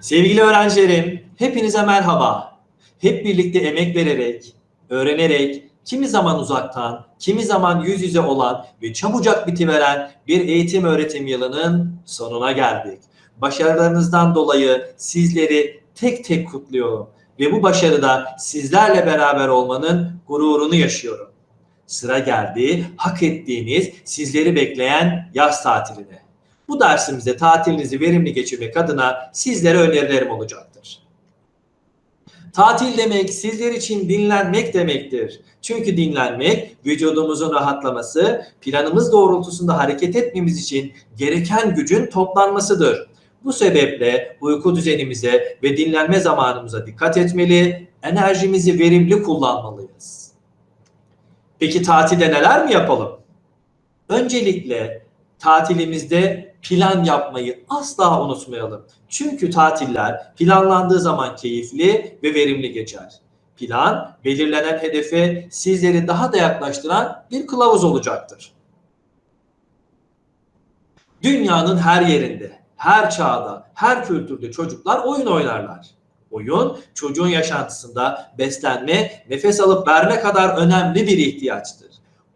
Sevgili öğrencilerim, hepinize merhaba. Hep birlikte emek vererek, öğrenerek, kimi zaman uzaktan, kimi zaman yüz yüze olan ve çabucak bitiveren bir eğitim öğretim yılının sonuna geldik. Başarılarınızdan dolayı sizleri tek tek kutluyorum ve bu başarıda sizlerle beraber olmanın gururunu yaşıyorum. Sıra geldi hak ettiğiniz, sizleri bekleyen yaz tatiline. Bu dersimizde tatilinizi verimli geçirmek adına sizlere önerilerim olacaktır. Tatil demek sizler için dinlenmek demektir. Çünkü dinlenmek vücudumuzun rahatlaması, planımız doğrultusunda hareket etmemiz için gereken gücün toplanmasıdır. Bu sebeple uyku düzenimize ve dinlenme zamanımıza dikkat etmeli, enerjimizi verimli kullanmalıyız. Peki tatilde neler mi yapalım? Öncelikle tatilimizde plan yapmayı asla unutmayalım. Çünkü tatiller planlandığı zaman keyifli ve verimli geçer. Plan belirlenen hedefe sizleri daha da yaklaştıran bir kılavuz olacaktır. Dünyanın her yerinde, her çağda, her kültürde çocuklar oyun oynarlar. Oyun çocuğun yaşantısında beslenme, nefes alıp verme kadar önemli bir ihtiyaçtır.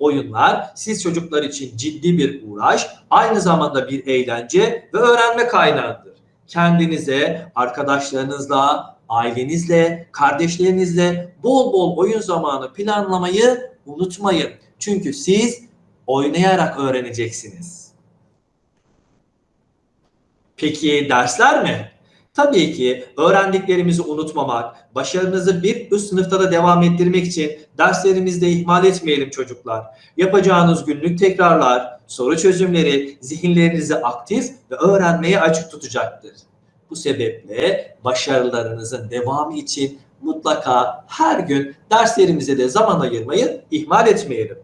Oyunlar siz çocuklar için ciddi bir uğraş, aynı zamanda bir eğlence ve öğrenme kaynağıdır. Kendinize, arkadaşlarınızla, ailenizle, kardeşlerinizle bol bol oyun zamanı planlamayı unutmayın. Çünkü siz oynayarak öğreneceksiniz. Peki dersler mi? Tabii ki öğrendiklerimizi unutmamak, başarınızı bir üst sınıfta da devam ettirmek için derslerimizde ihmal etmeyelim çocuklar. Yapacağınız günlük tekrarlar, soru çözümleri zihinlerinizi aktif ve öğrenmeye açık tutacaktır. Bu sebeple başarılarınızın devamı için mutlaka her gün derslerimize de zaman ayırmayı ihmal etmeyelim.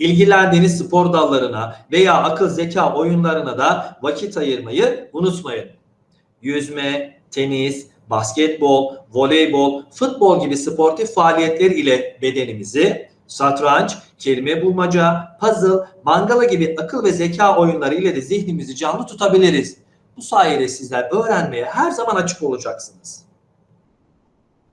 İlgilendiğiniz spor dallarına veya akıl zeka oyunlarına da vakit ayırmayı unutmayın. Yüzme, tenis, basketbol, voleybol, futbol gibi sportif faaliyetler ile bedenimizi, satranç, kelime bulmaca, puzzle, mangala gibi akıl ve zeka oyunları ile de zihnimizi canlı tutabiliriz. Bu sayede sizler öğrenmeye her zaman açık olacaksınız.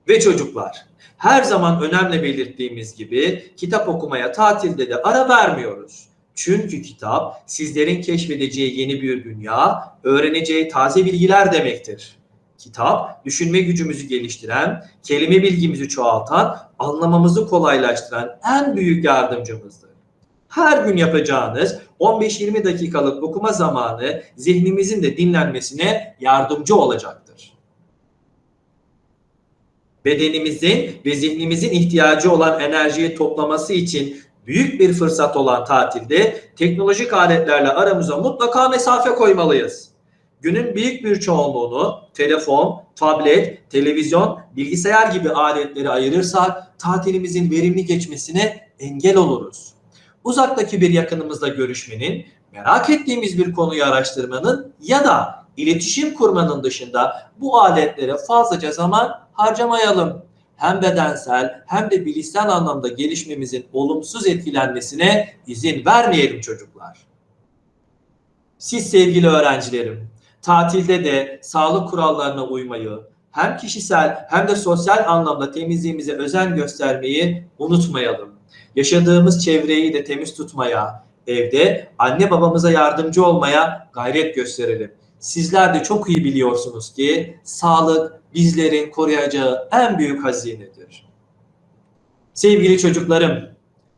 Ve çocuklar, her zaman önemli belirttiğimiz gibi kitap okumaya tatilde de ara vermiyoruz. Çünkü kitap sizlerin keşfedeceği yeni bir dünya, öğreneceği taze bilgiler demektir. Kitap düşünme gücümüzü geliştiren, kelime bilgimizi çoğaltan, anlamamızı kolaylaştıran en büyük yardımcımızdır. Her gün yapacağınız 15-20 dakikalık okuma zamanı zihnimizin de dinlenmesine yardımcı olacaktır bedenimizin ve zihnimizin ihtiyacı olan enerjiyi toplaması için büyük bir fırsat olan tatilde teknolojik aletlerle aramıza mutlaka mesafe koymalıyız. Günün büyük bir çoğunluğunu telefon, tablet, televizyon, bilgisayar gibi aletleri ayırırsak tatilimizin verimli geçmesine engel oluruz. Uzaktaki bir yakınımızla görüşmenin, merak ettiğimiz bir konuyu araştırmanın ya da iletişim kurmanın dışında bu aletlere fazlaca zaman harcamayalım. Hem bedensel hem de bilişsel anlamda gelişmemizin olumsuz etkilenmesine izin vermeyelim çocuklar. Siz sevgili öğrencilerim, tatilde de sağlık kurallarına uymayı, hem kişisel hem de sosyal anlamda temizliğimize özen göstermeyi unutmayalım. Yaşadığımız çevreyi de temiz tutmaya, evde anne babamıza yardımcı olmaya gayret gösterelim. Sizler de çok iyi biliyorsunuz ki sağlık bizlerin koruyacağı en büyük hazinedir. Sevgili çocuklarım,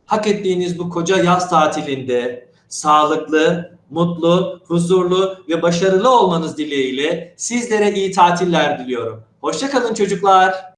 hak ettiğiniz bu koca yaz tatilinde sağlıklı, mutlu, huzurlu ve başarılı olmanız dileğiyle sizlere iyi tatiller diliyorum. Hoşçakalın çocuklar.